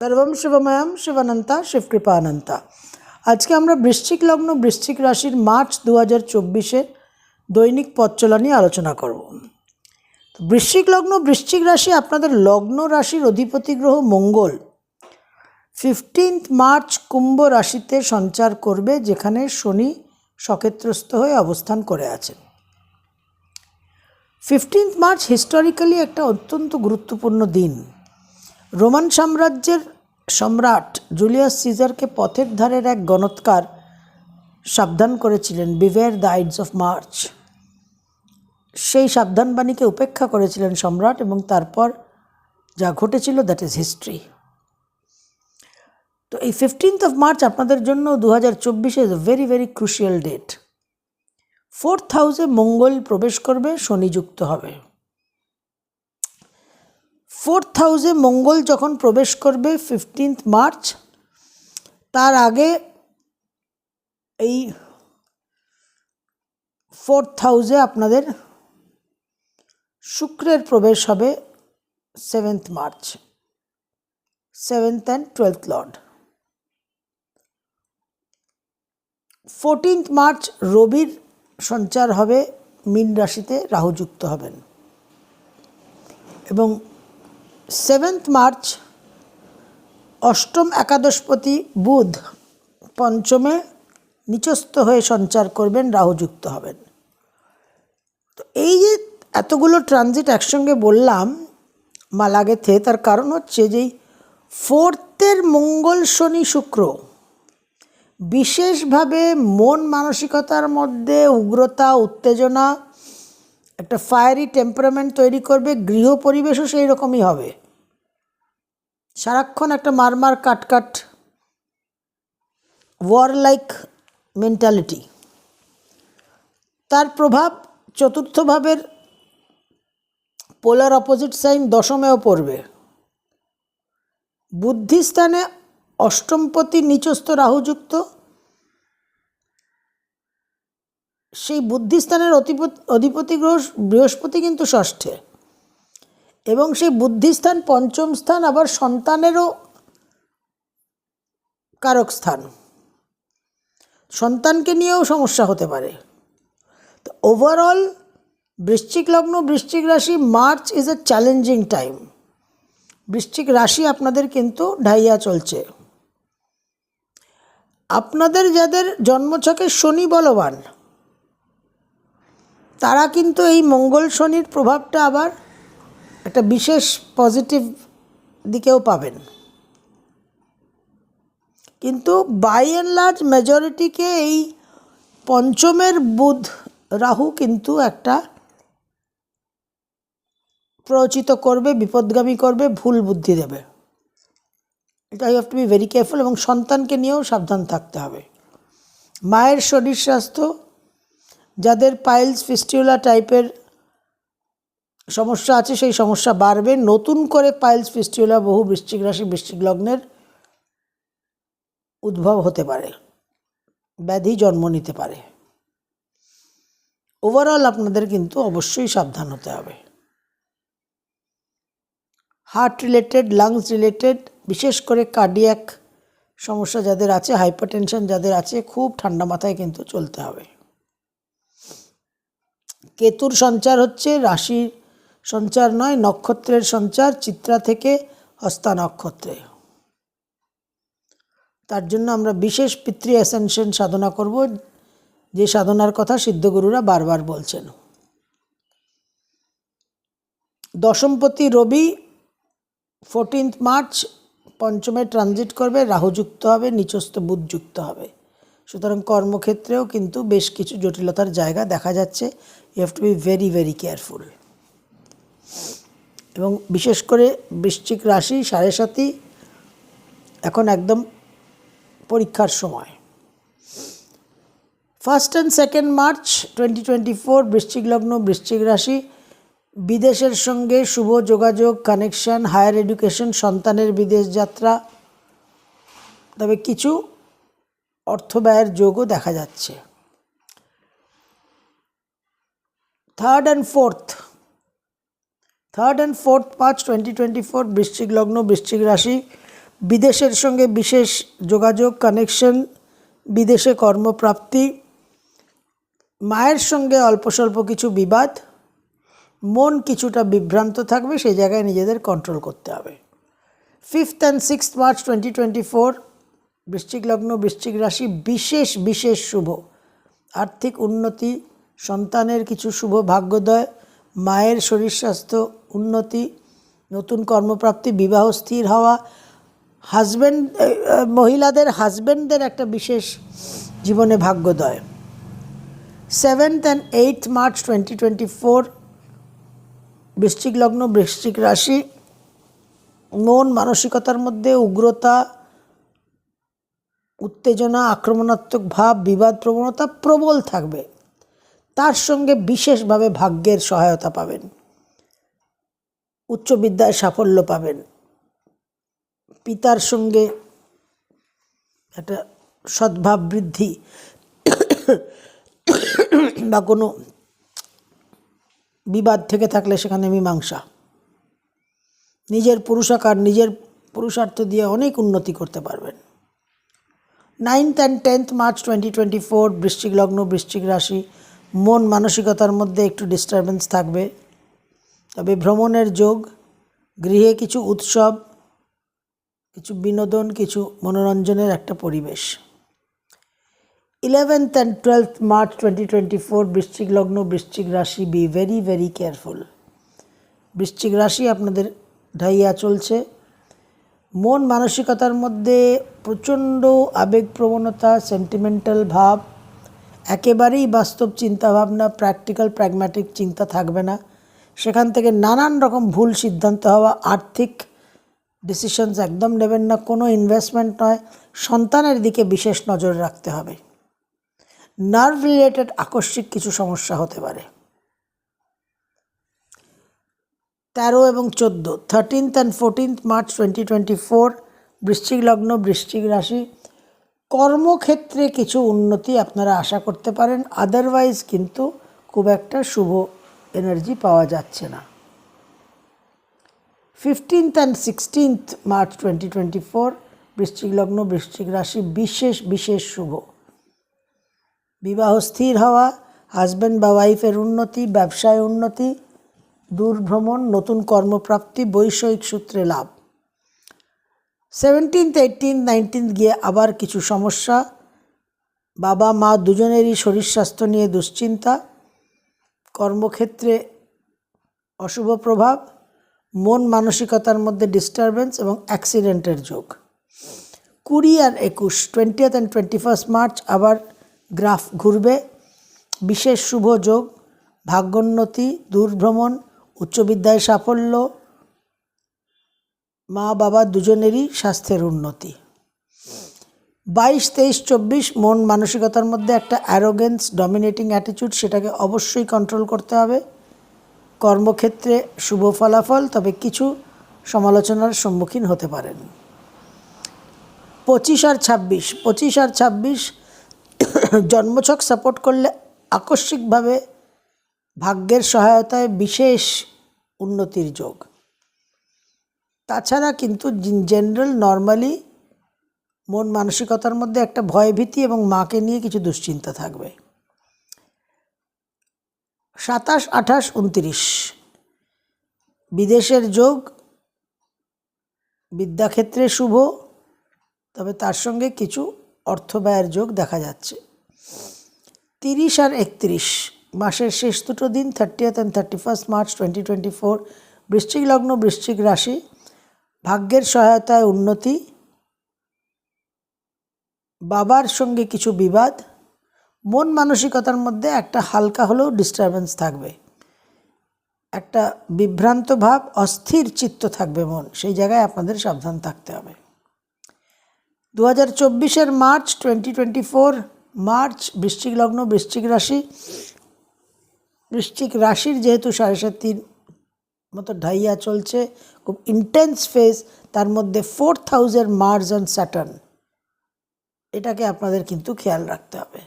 সর্বম শিবময়ম শিবানন্তা শিবকৃপানন্তা। আজকে আমরা বৃশ্চিক লগ্ন, বৃশ্চিক রাশির মার্চ দু হাজার চব্বিশের দৈনিক পথচলা নিয়ে আলোচনা করব। বৃশ্চিক লগ্ন, বৃশ্চিক রাশি আপনাদের লগ্ন রাশির অধিপতি গ্রহ মঙ্গল। ফিফটিন্থ মার্চ কুম্ভ রাশিতে সঞ্চার করবে, যেখানে শনি সক্ষেত্রস্থ হয়ে অবস্থান করে আছেন। ফিফটিন্থ মার্চ হিস্টোরিক্যালি একটা অত্যন্ত গুরুত্বপূর্ণ দিন। রোমান সাম্রাজ্যের সম্রাট জুলিয়াস সিজারকে পথের ধারের এক গণৎকার সাবধান করেছিলেন beware the ides of March সেই সাবধানবাণীকে উপেক্ষা করেছিলেন সম্রাট এবং তারপর যা ঘটেছিল দ্যাট ইজ হিস্ট্রি তো এই ফিফটিন্থ অফ মার্চ আপনাদের জন্য দু হাজার চব্বিশে is very very crucial date fourth হাউসে মঙ্গল প্রবেশ করবে শনিযুক্ত হবে। ফোর্থ হাউসে মঙ্গল যখন প্রবেশ করবে ফিফটিন্থ মার্চ, তার আগে এই ফোর্থ হাউসে আপনাদের শুক্রের প্রবেশ হবে seventh March seventh and twelfth lord. Fourteenth March রবির সঞ্চার হবে, মীন রাশিতে রাহুযুক্ত হবেন। এবং সেভেন্থ মার্চ, অষ্টম একাদশপতি বুধ পঞ্চমে নিচস্থ হয়ে সঞ্চার করবেন, রাহুযুক্ত হবেন। তো এই যে এতগুলো ট্রানজিট একসঙ্গে বললাম, মালাগেথে, তার কারণ হচ্ছে যে ফোর্থের মঙ্গল শনি শুক্র বিশেষভাবে মন মানসিকতার মধ্যে উগ্রতা, উত্তেজনা একটা ফায়ারি টেম্পারামেন্ট তৈরি করবে, গৃহ পরিবেশও সেই রকমই হবে। সারাক্ষণ একটা মারমার কাটকাট ওয়ার লাইক মেন্টালিটি তার প্রভাব চতুর্থ ভাবের পোলার অপোজিট সাইন দশমেও পড়বে। বুদ্ধিস্থানে অষ্টমপতি নিচস্থ রাহুযুক্ত সেই বুদ্ধিস্থানের অধিপতি অধিপতি গ্রহ, বৃহস্পতি কিন্তু ষষ্ঠে। এবং সেই বুদ্ধিস্থান পঞ্চম স্থান আবার সন্তানেরও কারক স্থান। সন্তানকে নিয়েও সমস্যা হতে পারে। তো ওভারঅল বৃশ্চিক লগ্ন, বৃশ্চিক রাশি, March is a challenging time বৃশ্চিক রাশি আপনাদের কিন্তু ঢাইয়া চলছে। আপনাদের যাদের জন্মছকে শনি বলবান তারা কিন্তু এই মঙ্গল শনির প্রভাবটা আবার একটা বিশেষ পজিটিভ দিকেও পাবেন। কিন্তু বাই অ্যান্ড লার্জ মেজরিটিকে এই পঞ্চমের বুধ রাহু কিন্তু একটা প্ররোচিত করবে, বিপদগামী করবে, ভুল বুদ্ধি দেবে। এটা you have to be very careful এবং সন্তানকে নিয়েও সাবধান থাকতে হবে। মায়ের শরীর স্বাস্থ্য যাদের পাইলস ফিস্টিউলা টাইপের সমস্যা আছে, সেই সমস্যা বাড়বে। নতুন করে পাইলস ফিস্টিউলা বহু বৃশ্চিক রাশি, বৃশ্চিক লগ্নের উদ্ভব হতে পারে, ব্যাধি জন্ম নিতে পারে। ওভারঅল আপনাদের কিন্তু অবশ্যই সাবধান হতে হবে। হার্ট রিলেটেড লাংস রিলেটেড বিশেষ করে কার্ডিয়াক সমস্যা যাদের আছে হাইপারটেনশন যাদের আছে, খুব ঠান্ডা মাথায় কিন্তু চলতে হবে। কেতুর সঞ্চার হচ্ছে রাশির সঞ্চার নয়, নক্ষত্রের সঞ্চার, চিত্রা থেকে হস্তা নক্ষত্রে। তার জন্য আমরা বিশেষ পিতৃ অ্যাসেনশন সাধনা করব, যে সাধনার কথা সিদ্ধগুরুরা বারবার বলছেন। দশমপতি রবি ফোরটিন্থ মার্চ পঞ্চমে ট্রানজিট করবে, রাহুযুক্ত হবে, নিচস্থ বুধ যুক্ত হবে। সুতরাং কর্মক্ষেত্রেও কিন্তু বেশ কিছু জটিলতার জায়গা দেখা যাচ্ছে। You have to be very very careful এবং বিশেষ করে বৃশ্চিক রাশি সাড়ে সাতি এখন একদম পরীক্ষার সময়। First and second March twenty twenty four বৃশ্চিক লগ্ন, বৃশ্চিক রাশি, বিদেশের সঙ্গে শুভ যোগাযোগ কানেকশন হায়ার এডুকেশন সন্তানের বিদেশ যাত্রা। তবে কিছু অর্থ ব্যয়ের যোগও দেখা যাচ্ছে। Third and fourth third and fourth March twenty twenty four বৃশ্চিক লগ্ন, বৃশ্চিক রাশি। বিদেশের সঙ্গে বিশেষ যোগাযোগ কানেকশন বিদেশে কর্মপ্রাপ্তি। মায়ের সঙ্গে অল্প স্বল্প কিছু বিবাদ। মন কিছুটা বিভ্রান্ত থাকবে, সেই জায়গায় নিজেদের কন্ট্রোল করতে হবে। Fifth and sixth March twenty twenty four বৃশ্চিক লগ্ন, বৃশ্চিক রাশি বিশেষ বিশেষ শুভ। আর্থিক উন্নতি, সন্তানের কিছু শুভ ভাগ্যোদয়, মায়ের শরীর স্বাস্থ্য উন্নতি, নতুন কর্মপ্রাপ্তি, বিবাহ স্থির হওয়া হাজব্যান্ড মহিলাদের হাজব্যান্ডদের একটা বিশেষ জীবনে ভাগ্যোদয়। Seventh and eighth March twenty twenty four বৃশ্চিক লগ্ন, বৃশ্চিক রাশি, মন মানসিকতার মধ্যে উগ্রতা উত্তেজনা, আক্রমণাত্মক ভাব, বিবাদ প্রবণতা প্রবল থাকবে। তার সঙ্গে বিশেষভাবে ভাগ্যের সহায়তা পাবেন। উচ্চ বিদ্যায় সাফল্য পাবেন। পিতার সঙ্গে একটা সদ্ভাব বৃদ্ধি বা কোনো বিবাদ থেকে থাকলে সেখানে মীমাংসা। নিজের পুরুষাকার, নিজের পুরুষার্থ দিয়ে অনেক উন্নতি করতে পারবেন। Ninth and tenth March twenty twenty four বৃশ্চিক লগ্ন, বৃশ্চিক রাশি, মন মানসিকতার মধ্যে একটু ডিস্টারবেন্স থাকবে। তবে ভ্রমণের যোগ, গৃহে কিছু উৎসব, কিছু বিনোদন, কিছু মনোরঞ্জনের একটা পরিবেশ। Eleventh and twelfth March twenty twenty four বৃশ্চিক লগ্ন, বৃশ্চিক রাশি বি ভেরি ভেরি কেয়ারফুল বৃশ্চিক রাশি আপনাদের ঢাইয়া চলছে। মন মানসিকতার মধ্যে প্রচণ্ড আবেগপ্রবণতা সেন্টিমেন্টাল ভাব, একেবারেই বাস্তব চিন্তাভাবনা প্র্যাকটিক্যাল প্র্যাগম্যাটিক চিন্তা থাকবে না। সেখান থেকে নানান রকম ভুল সিদ্ধান্ত হওয়া, আর্থিক ডিসিশনস একদম নেবেন না, কোনো ইনভেস্টমেন্ট নয়। সন্তানের দিকে বিশেষ নজর রাখতে হবে। নার্ভ রিলেটেড আকস্মিক কিছু সমস্যা হতে পারে। তেরো এবং চোদ্দ thirteenth and fourteenth March twenty twenty four বৃশ্চিক লগ্ন, বৃশ্চিক রাশি। কর্মক্ষেত্রে কিছু উন্নতি আপনারা আশা করতে পারেন আদারওয়াইজ কিন্তু খুব একটা শুভ এনার্জি পাওয়া যাচ্ছে না। Fifteenth and sixteenth March twenty twenty four বৃশ্চিক লগ্ন, বৃশ্চিক রাশি বিশেষ বিশেষ শুভ। বিবাহ স্থির হওয়া হাজব্যান্ড বা ওয়াইফের উন্নতি, ব্যবসায় উন্নতি দূর ভ্রমণ নতুন কর্মপ্রাপ্তি, বৈষয়িক সূত্রে লাভ। সেভেন্টিন্থ এইটিন্থ নাইনটিন্থ গিয়ে আবার কিছু সমস্যা। বাবা, মা দুজনেরই শরীর স্বাস্থ্য নিয়ে দুশ্চিন্তা। কর্মক্ষেত্রে অশুভ প্রভাব, মন মানসিকতার মধ্যে ডিস্টারবেন্স এবং অ্যাক্সিডেন্টের যোগ। কুড়ি আর একুশ twentieth and twenty first March আবার গ্রাফ ঘুরবে। বিশেষ শুভ যোগ, ভাগ্যোন্নতি, দূরভ্রমণ উচ্চবিদ্যায় সাফল্য। মা বাবা দুজনেরই স্বাস্থ্যের উন্নতি। বাইশ, তেইশ, চব্বিশ, মন মানসিকতার মধ্যে একটা অ্যারোগেন্স ডমিনেটিং অ্যাটিটিউড সেটাকে অবশ্যই কন্ট্রোল করতে হবে। কর্মক্ষেত্রে শুভ ফলাফল, তবে কিছু সমালোচনার সম্মুখীন হতে পারেন। পঁচিশ আর ছাব্বিশ, পঁচিশ আর ছাব্বিশ, জন্মছক সাপোর্ট করলে আকস্মিকভাবে ভাগ্যের সহায়তায় বিশেষ উন্নতির যোগ। তাছাড়া কিন্তু জেনারেল নর্মালি মন মানসিকতার মধ্যে একটা ভয়ভীতি এবং মাকে নিয়ে কিছু দুশ্চিন্তা থাকবে। সাতাশ, আঠাশ, উনত্রিশ। বিদেশের যোগ বিদ্যাক্ষেত্রে শুভ, তবে তার সঙ্গে কিছু অর্থ ব্যয়ের যোগ দেখা যাচ্ছে। তিরিশ আর একত্রিশ। মাসের শেষ দুটো দিন thirtieth and thirty first March twenty twenty four বৃশ্চিক লগ্ন, বৃশ্চিক রাশি, ভাগ্যের সহায়তায় উন্নতি, বাবার সঙ্গে কিছু বিবাদ, মন মানসিকতার মধ্যে একটা হালকা হলেও ডিস্টারবেন্স থাকবে। একটা বিভ্রান্ত ভাব, অস্থির চিত্ত থাকবে মন, সেই জায়গায় আপনাদের সাবধান থাকতে হবে। দু হাজার চব্বিশের March twenty twenty four March বৃশ্চিক লগ্ন, বৃশ্চিক রাশি বৃশ্চিক রাশির যেহেতু সাড়ে সাতির মতো ঢাইয়া চলছে, খুব ইন্টেন্স ফেজ তার মধ্যে ফোর্থ হাউসের মার্স অ্যান্ড স্যাটার্ন এটাকে আপনাদের কিন্তু খেয়াল রাখতে হবে।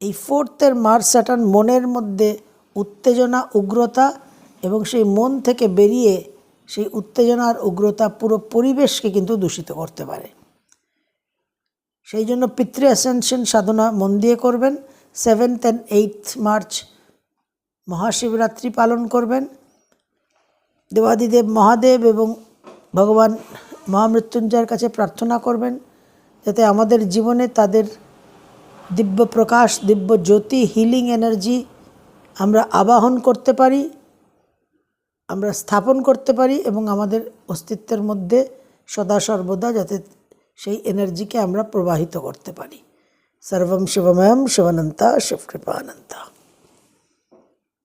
এই ফোর্থের মার্স স্যাটার্ন মনের মধ্যে উত্তেজনা, উগ্রতা এবং সেই মন থেকে বেরিয়ে সেই উত্তেজনার উগ্রতা পুরো পরিবেশকে কিন্তু দূষিত করতে পারে। সেই জন্য পিতৃ অ্যাসেনশন সাধনা মন দিয়ে করবেন। Seventh and eighth March Mahashivratri পালন করবেন। দেবাদিদেব মহাদেব এবং ভগবান মহামৃত্যুঞ্জয়ের কাছে প্রার্থনা করবেন যাতে আমাদের জীবনে তাদের দিব্য প্রকাশ, দিব্য জ্যোতি হিলিং এনার্জি আমরা আবাহন করতে পারি, আমরা স্থাপন করতে পারি এবং আমাদের অস্তিত্বের মধ্যে সদা সর্বদা যাতে সেই এনার্জিকে আমরা প্রবাহিত করতে পারি। সর্বম শিবময়ম শিবানন্তা শিবকৃপানন্তা।